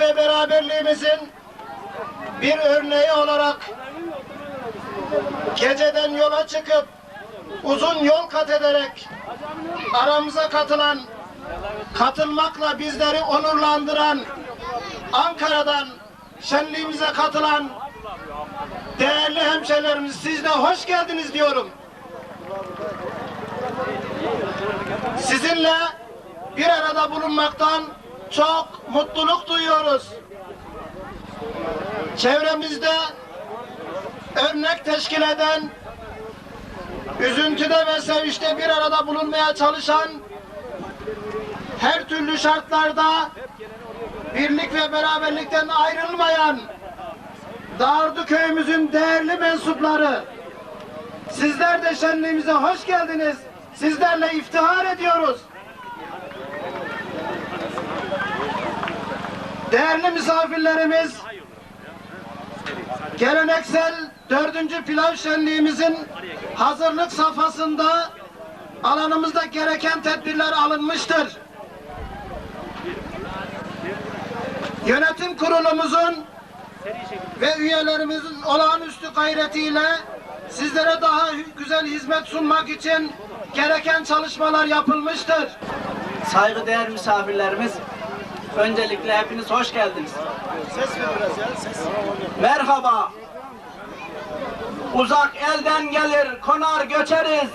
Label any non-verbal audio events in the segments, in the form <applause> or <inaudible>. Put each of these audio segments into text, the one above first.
ve beraberliğimizin bir örneği olarak geceden yola çıkıp uzun yol kat ederek aramıza katılan, katılmakla bizleri onurlandıran, Ankara'dan şenliğimize katılan değerli hemşehrilerimiz siz de hoş geldiniz diyorum. Sizinle bir arada bulunmaktan çok mutluluk duyuyoruz. Çevremizde örnek teşkil eden, üzüntüde ve sevinçte bir arada bulunmaya çalışan, her türlü şartlarda birlik ve beraberlikten ayrılmayan Dağırdı köyümüzün değerli mensupları. Sizler de şenliğimize hoş geldiniz. Sizlerle iftihar ediyoruz. Değerli misafirlerimiz, geleneksel dördüncü pilav şenliğimizin hazırlık safhasında alanımızda gereken tedbirler alınmıştır. Yönetim kurulumuzun ve üyelerimizin olağanüstü gayretiyle sizlere daha güzel hizmet sunmak için gereken çalışmalar yapılmıştır. Saygıdeğer misafirlerimiz, öncelikle hepiniz hoş geldiniz. Ses ver biraz ya, ses. Merhaba. Uzak elden gelir, konar göçeriz.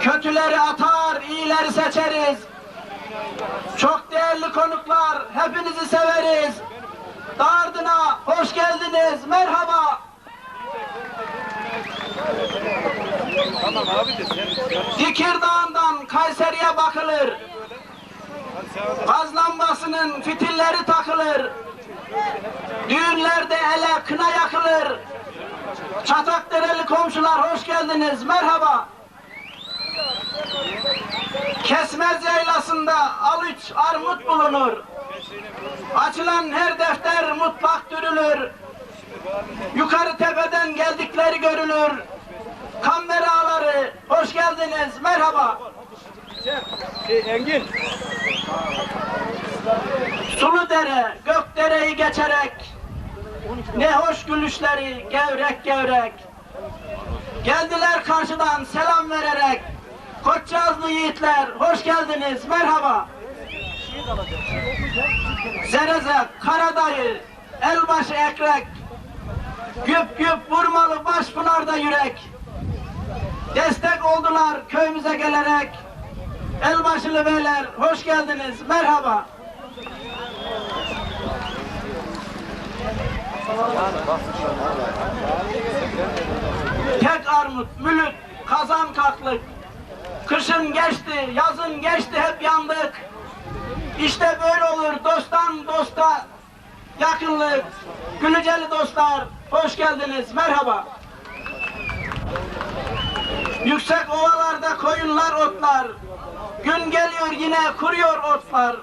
Kötüleri atar, iyileri seçeriz. Çok değerli konuklar, hepinizi severiz. Dardına hoş geldiniz, merhaba. Dikir Dağı'ndan Kayseri'ye bakılır. Gaz lambasının fitilleri takılır. Düğünlerde ele kına yakılır. Çatakdereli komşular hoş geldiniz. Merhaba. Kesmez yaylasında alıç armut bulunur. Açılan her defter mutlak dürülür. Yukarı tepeden geldikleri görülür. Kamber ağları hoş geldiniz. Merhaba. Sulu dere, gök dereyi geçerek ne hoş gülüşleri gevrek gevrek. Geldiler karşıdan selam vererek. Koçyazlı yiğitler hoş geldiniz merhaba. Zereze, Karadayı, Elbaşı Ekrek. Güp güp vurmalı Başpınar'da yürek. Destek oldular köyümüze gelerek Elbaşılı beyler hoş geldiniz merhaba Tek armut, mülüt, kazan kaklık. Kışın geçti, yazın geçti hep yandık. İşte böyle olur dosttan dosta yakınlık. Gülüceli dostlar, hoş geldiniz, merhaba. Yüksek ovalarda koyunlar otlar. Gün geliyor yine kuruyor otlar.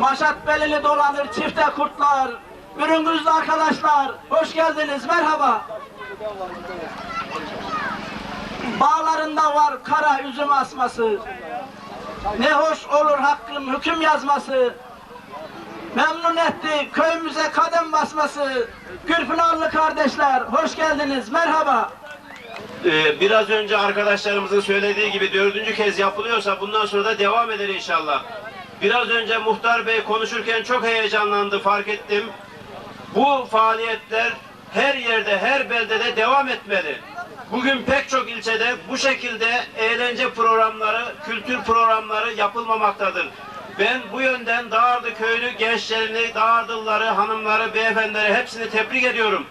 Maşat belili dolanır çifte kurtlar. Ürüngüzlü arkadaşlar, hoş geldiniz, merhaba. Bağlarında var kara üzüm asması. Ne hoş olur hakkın hüküm yazması. Memnun etti köyümüze kadem basması. Gülpınarlı kardeşler, hoş geldiniz, merhaba. Ee, biraz önce arkadaşlarımızın söylediği gibi dördüncü kez yapılıyorsa bundan sonra da devam eder inşallah. Biraz önce muhtar bey konuşurken çok heyecanlandı fark ettim. Bu faaliyetler her yerde, her beldede devam etmeli. Bugün pek çok ilçede bu şekilde eğlence programları, kültür programları yapılmamaktadır. Ben bu yönden Dağardı Köyü'nü, gençlerini, Dağardılıları, hanımları, beyefendileri hepsini tebrik ediyorum.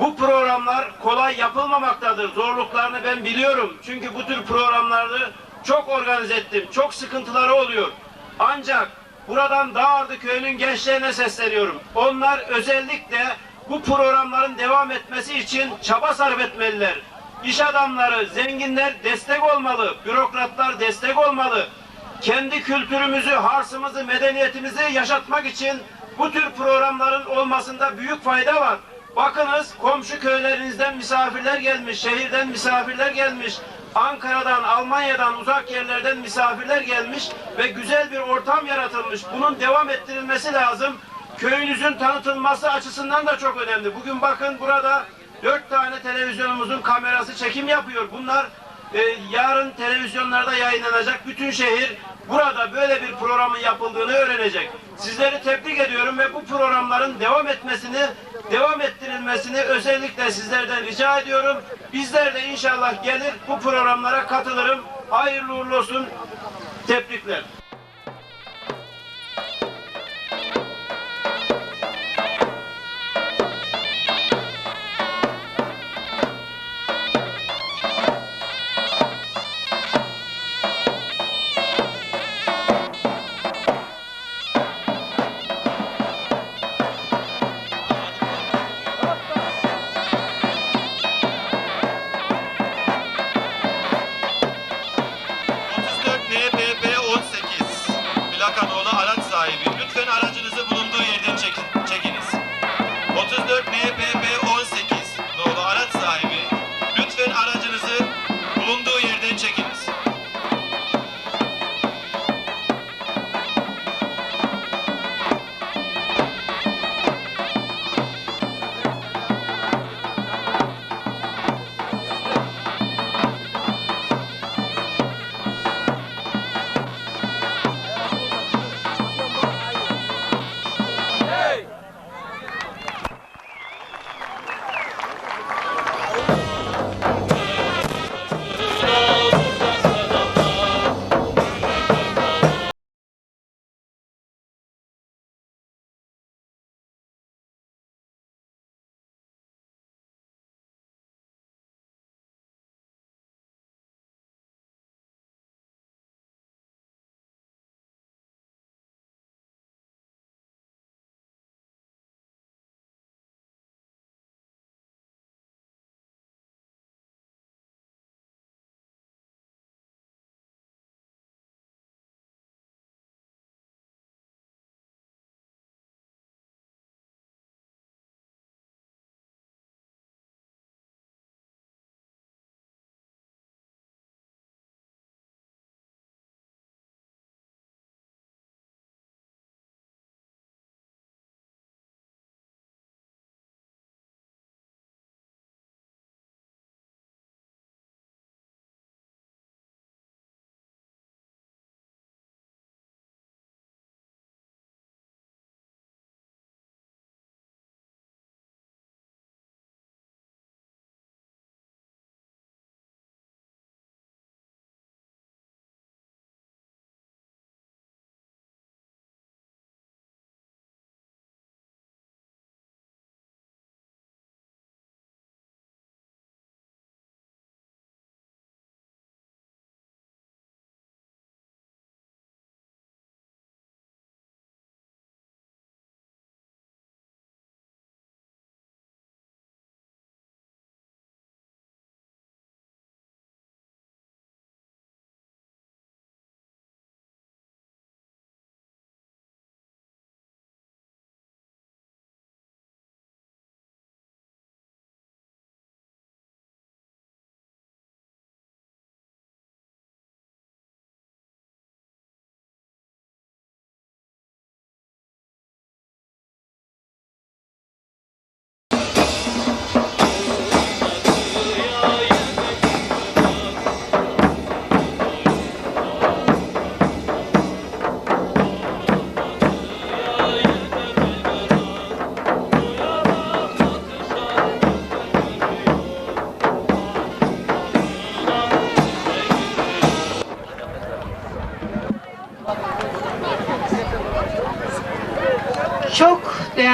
Bu programlar kolay yapılmamaktadır. Zorluklarını ben biliyorum. Çünkü bu tür programları çok organize ettim. Çok sıkıntıları oluyor. Ancak buradan Dağardı Köyü'nün gençlerine sesleniyorum. Onlar özellikle bu programların devam etmesi için çaba sarf etmeliler. İş adamları, zenginler destek olmalı. Bürokratlar destek olmalı. Kendi kültürümüzü, harsımızı, medeniyetimizi yaşatmak için bu tür programların olmasında büyük fayda var. Bakınız komşu köylerinizden misafirler gelmiş, şehirden misafirler gelmiş. Ankara'dan, Almanya'dan, uzak yerlerden misafirler gelmiş ve güzel bir ortam yaratılmış. Bunun devam ettirilmesi lazım. Köyünüzün tanıtılması açısından da çok önemli. Bugün bakın burada dört tane televizyonumuzun kamerası çekim yapıyor. Bunlar e, yarın televizyonlarda yayınlanacak. Bütün şehir burada böyle bir programın yapıldığını öğrenecek. Sizleri tebrik ediyorum ve bu programların devam etmesini, devam ettirilmesini özellikle sizlerden rica ediyorum. Bizler de inşallah gelir bu programlara katılırım. Hayırlı uğurlu olsun. Tebrikler.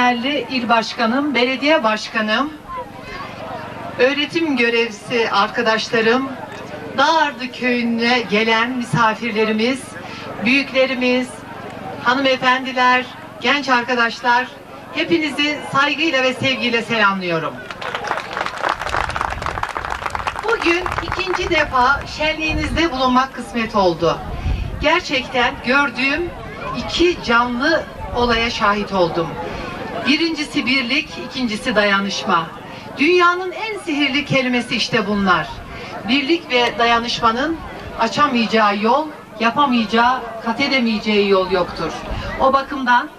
Değerli il başkanım, belediye başkanım, öğretim görevlisi arkadaşlarım, Dağardı köyüne gelen misafirlerimiz, büyüklerimiz, hanımefendiler, genç arkadaşlar, hepinizi saygıyla ve sevgiyle selamlıyorum. Bugün ikinci defa şenliğinizde bulunmak kısmet oldu. Gerçekten gördüğüm iki canlı olaya şahit oldum. Birincisi birlik, ikincisi dayanışma. Dünyanın en sihirli kelimesi işte bunlar. birlik ve dayanışmanın açamayacağı yol, yapamayacağı, kat edemeyeceği yol yoktur. O bakımdan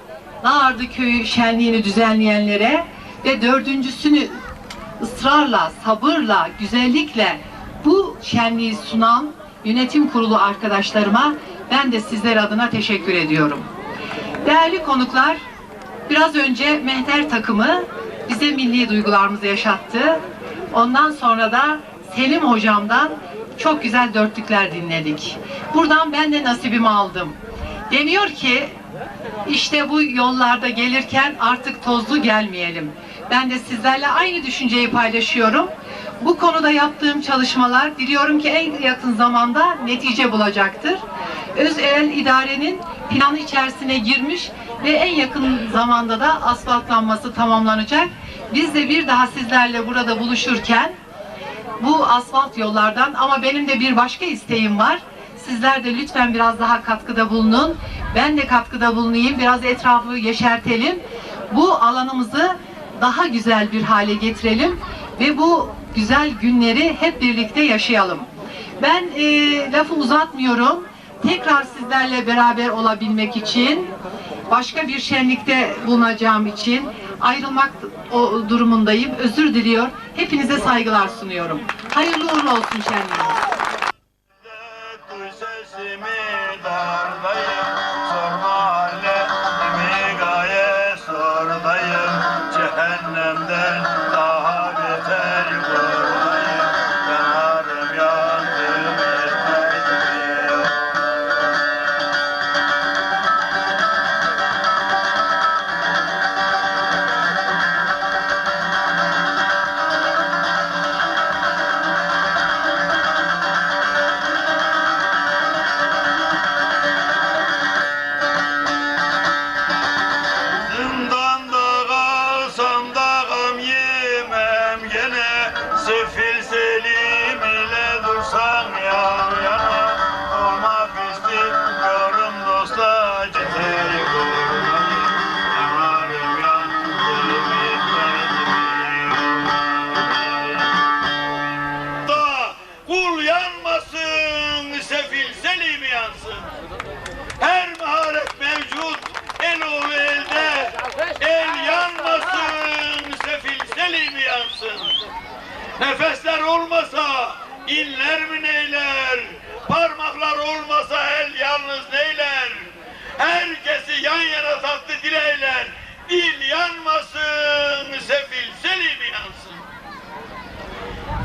Nağardı Köyü şenliğini düzenleyenlere ve dördüncüsünü ısrarla, sabırla, güzellikle bu şenliği sunan yönetim kurulu arkadaşlarıma ben de sizler adına teşekkür ediyorum. Değerli konuklar, biraz önce Mehter takımı bize milli duygularımızı yaşattı. Ondan sonra da Selim hocamdan çok güzel dörtlükler dinledik. Buradan ben de nasibimi aldım. Deniyor ki işte bu yollarda gelirken artık tozlu gelmeyelim. Ben de sizlerle aynı düşünceyi paylaşıyorum. Bu konuda yaptığım çalışmalar diliyorum ki en yakın zamanda netice bulacaktır. Özel idarenin planı içerisine girmiş ve en yakın zamanda da asfaltlanması tamamlanacak. Biz de bir daha sizlerle burada buluşurken bu asfalt yollardan ama benim de bir başka isteğim var. Sizler de lütfen biraz daha katkıda bulunun. Ben de katkıda bulunayım. Biraz etrafı yeşertelim. Bu alanımızı daha güzel bir hale getirelim ve bu güzel günleri hep birlikte yaşayalım. Ben e, lafı uzatmıyorum. Tekrar sizlerle beraber olabilmek için başka bir şenlikte bulunacağım için ayrılmak durumundayım. Özür diliyor. Hepinize saygılar sunuyorum. Hayırlı uğurlu olsun şenliğiniz.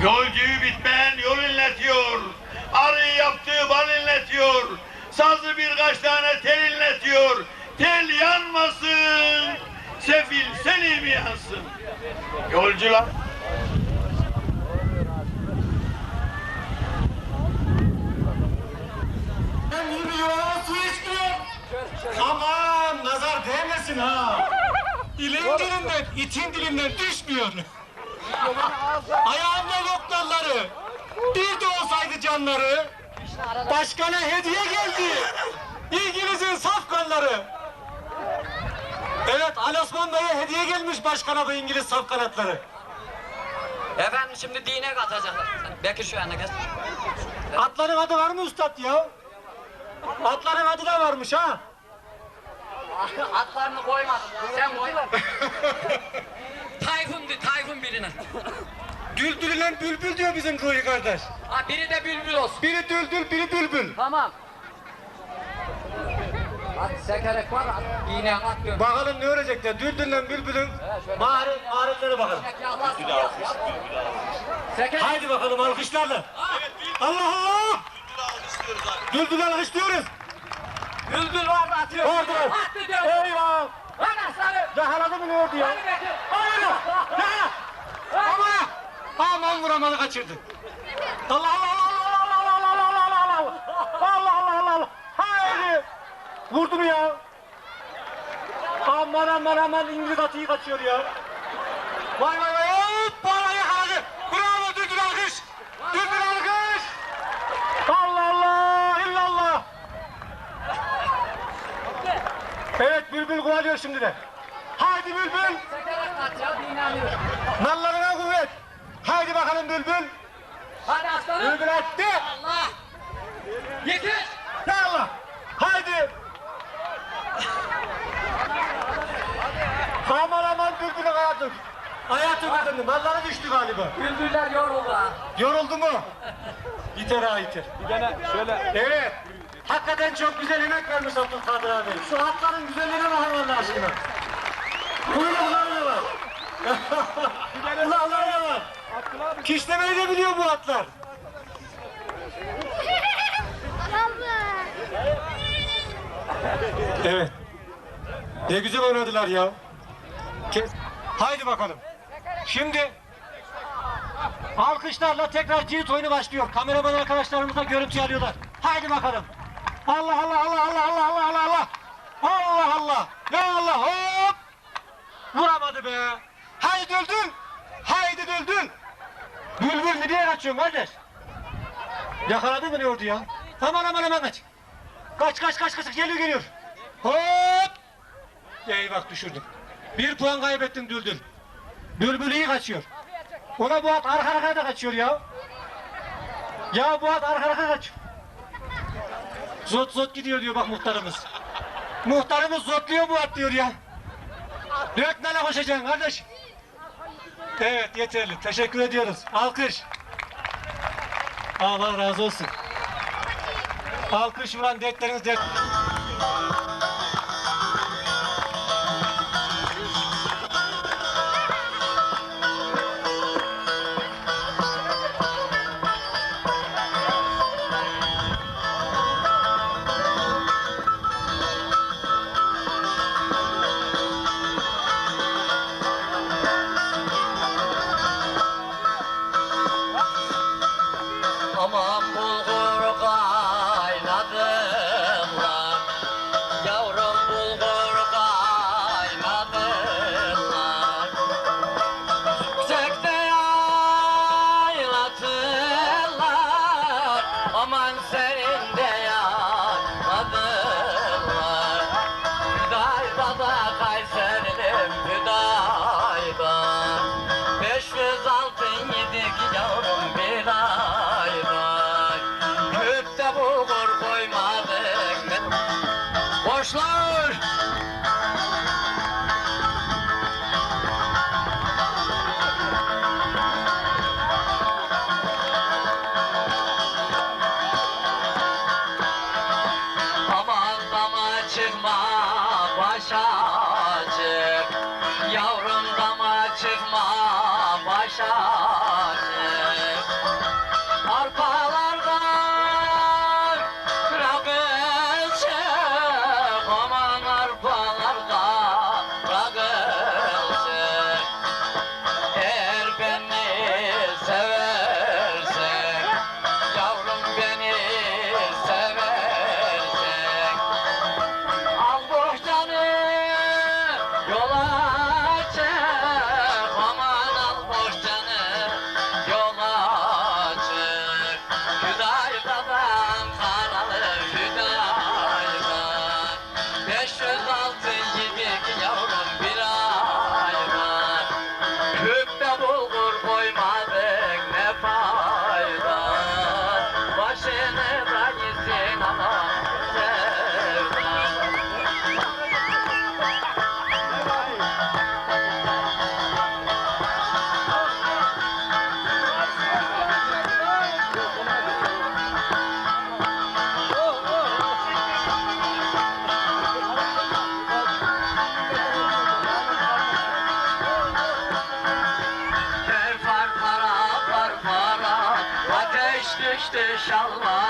Yolcuyu bitmeyen yol inletiyor. Arıyı yaptığı bal inletiyor. Sazı birkaç tane tel inletiyor. Tel yanmasın. Sefil selim yansın. Yolcular. Aman nazar değmesin ha. İlin dilinden, itin dilinden düşmüyor. Ayağımda loklarları. Bir de olsaydı canları. Başkana hediye geldi. İngiliz'in safkanları. Evet Ali Osman Bey'e hediye gelmiş başkana bu İngiliz safkanatları. Efendim şimdi dine katacaklar. Bekir şu yana geç. Atların adı var mı üstad ya? Atların adı da varmış ha. Atlarını koymadım. Sen koy. <laughs> Birine. Düldülülen bülbül diyor bizim koyu kardeş. Ha biri de bülbül olsun. Biri düldül, biri bülbül. Tamam. At sekerek var at. Dine at. Bakalım ne örecekler? Düldüllen bülbülün maharet, maharetleri bakalım. Seker. Haydi bakalım alkışlarla. Allah Allah! Düldül alkışlıyoruz. Bülbül var mı atıyor? Vardı. Attı diyor. Eyvah! Anasını. Yakaladı mı ne oldu ya? Hadi Bekir. Hayır! Ya! Ama! Aman vuramadı kaçırdı. Allah Allah Allah Allah Allah Allah Allah Allah Allah Allah Allah Allah Haydi! Vurdu mu ya? Aman aman aman İngiliz atıyı kaçıyor ya. Vay vay vay hop bana yakaladı. Bravo Düldül alkış. Düldül alkış. Allah Allah illallah. Evet Bülbül kovalıyor şimdi de. Haydi Bülbül. Nallarına kuvvet. Haydi bakalım Bülbül. Hadi aslanım. Bülbül attı. Allah. Yetiş. Ya Allah. Haydi. aman aman bülbülün hayatı. Hayatı kadınım. Vallahi düştü galiba. Bülbüller yoruldu ha. Yoruldu mu? Yeter ha yeter. Bir tane şöyle. Evet. Hakikaten çok güzel emek vermiş Abdülkadir abi. Şu atların güzelliğine bakın Allah aşkına. Kuyrukları da var. Kulakları da var. Kişlemeyi de biliyor bu atlar. Evet. Ne güzel oynadılar ya. Kes. Haydi bakalım. Şimdi alkışlarla tekrar cirit oyunu başlıyor. Kameraman arkadaşlarımız da görüntü alıyorlar. Haydi bakalım. Allah Allah Allah Allah Allah Allah Allah Allah. Allah Allah. Allah hop. Vuramadı be. Haydi düldül. Haydi düldül. Bülbül nereye kaçıyorsun kardeş? Yakaladı mı ne oldu ya? Aman aman aman kaç. Kaç kaç kaç kaç geliyor geliyor. Hop. Eyvah düşürdüm. Bir puan kaybettin Düldül. Bülbül iyi kaçıyor. Ona bu at arka arkaya da kaçıyor ya. Ya bu at arka arkaya kaçıyor. Zot zot gidiyor diyor bak muhtarımız. Muhtarımız zotluyor bu at diyor ya. Dörtmene koşacaksın kardeş. Evet yeterli. Teşekkür ediyoruz. Alkış. Allah razı olsun. Alkış vuran dertleriniz dert. açtı şalvar.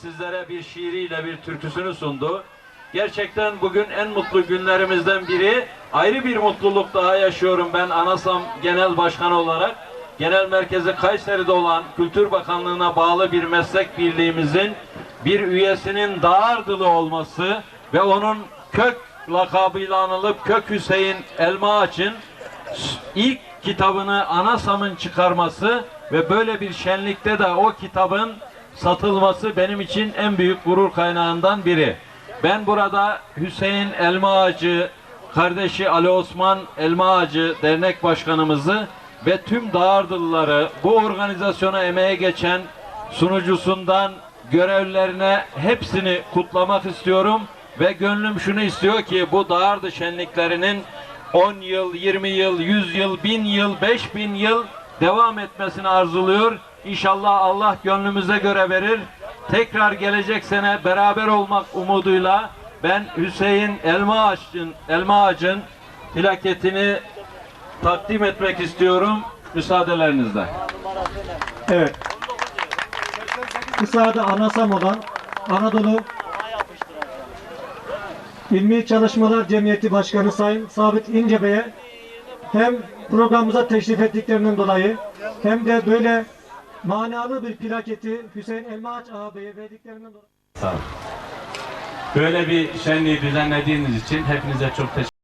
Sizlere bir şiiriyle bir türküsünü sundu. Gerçekten bugün en mutlu günlerimizden biri. Ayrı bir mutluluk daha yaşıyorum ben Anasam Genel Başkanı olarak. Genel merkezi Kayseri'de olan Kültür Bakanlığı'na bağlı bir meslek birliğimizin bir üyesinin Dağardılı olması ve onun kök lakabıyla anılıp Kök Hüseyin Elmaağaç'ın ilk kitabını Anasam'ın çıkarması ve böyle bir şenlikte de o kitabın satılması benim için en büyük gurur kaynağından biri. Ben burada Hüseyin Elma Ağacı, kardeşi Ali Osman Elma Ağacı dernek başkanımızı ve tüm Dağardılıları bu organizasyona emeğe geçen sunucusundan görevlerine hepsini kutlamak istiyorum ve gönlüm şunu istiyor ki bu Dağardı şenliklerinin 10 yıl, 20 yıl, 100 yıl, 1000 yıl, 5000 yıl devam etmesini arzuluyor. İnşallah Allah gönlümüze göre verir. Tekrar gelecek sene beraber olmak umuduyla ben Hüseyin Elma Ağaç'ın Elma Ağaç'ın plaketini takdim etmek istiyorum müsaadelerinizle. Evet. Kısa adı Anasam olan Anadolu İlmi Çalışmalar Cemiyeti Başkanı Sayın Sabit İnce Bey'e hem programımıza teşrif ettiklerinden dolayı hem de böyle manalı bir plaketi Hüseyin Elmaağaç ağabeye verdiklerinden dolayı Böyle bir şenliği düzenlediğiniz için hepinize çok teşekkür